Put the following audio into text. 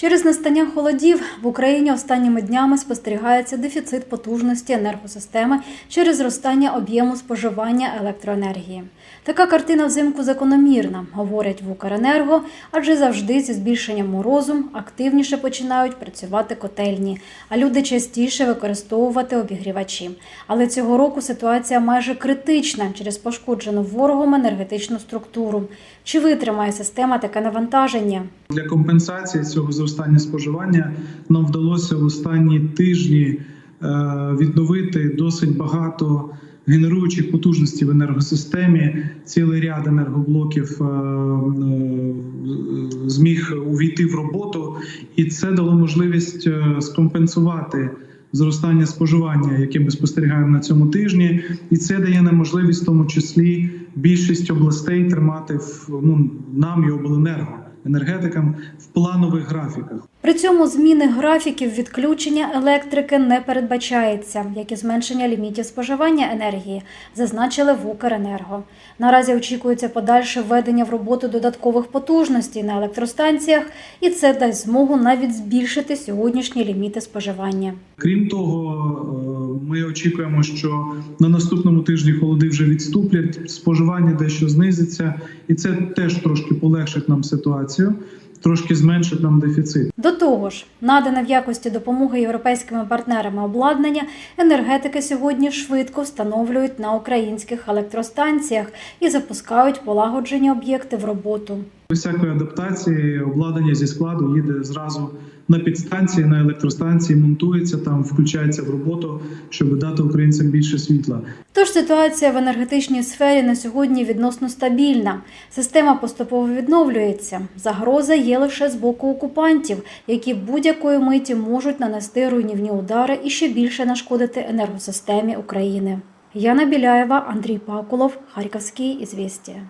Через настання холодів в Україні останніми днями спостерігається дефіцит потужності енергосистеми через зростання об'єму споживання електроенергії. Така картина взимку закономірна, говорять в Укренерго, адже завжди зі збільшенням морозу активніше починають працювати котельні, а люди частіше використовувати обігрівачі. Але цього року ситуація майже критична через пошкоджену ворогом енергетичну структуру. Чи витримає система таке навантаження? Для компенсації цього зростання споживання нам вдалося в останні тижні е, відновити досить багато генеруючих потужностей в енергосистемі. Цілий ряд енергоблоків е, е, зміг увійти в роботу, і це дало можливість скомпенсувати. Зростання споживання, яке ми спостерігаємо на цьому тижні, і це дає нам можливість, в тому числі більшість областей тримати в ну нам і обленерго енергетикам в планових графіках. При цьому зміни графіків відключення електрики не передбачається, як і зменшення лімітів споживання енергії, зазначили в Укренерго. Наразі очікується подальше введення в роботу додаткових потужностей на електростанціях, і це дасть змогу навіть збільшити сьогоднішні ліміти споживання. Крім того, ми очікуємо, що на наступному тижні холоди вже відступлять, споживання дещо знизиться, і це теж трошки полегшить нам ситуацію, трошки зменшить нам дефіцит. До того ж, надане в якості допомоги європейськими партнерами обладнання енергетики сьогодні швидко встановлюють на українських електростанціях і запускають полагоджені об'єкти в роботу. Без всякої адаптації обладнання зі складу їде зразу на підстанції, на електростанції, монтується там, включається в роботу, щоб дати українцям більше світла. Тож ситуація в енергетичній сфері на сьогодні відносно стабільна. Система поступово відновлюється. Загроза є лише з боку окупантів, які будь-якої миті можуть нанести руйнівні удари і ще більше нашкодити енергосистемі України. Яна Біляєва, Андрій Пакулов, Харківський ізвістія.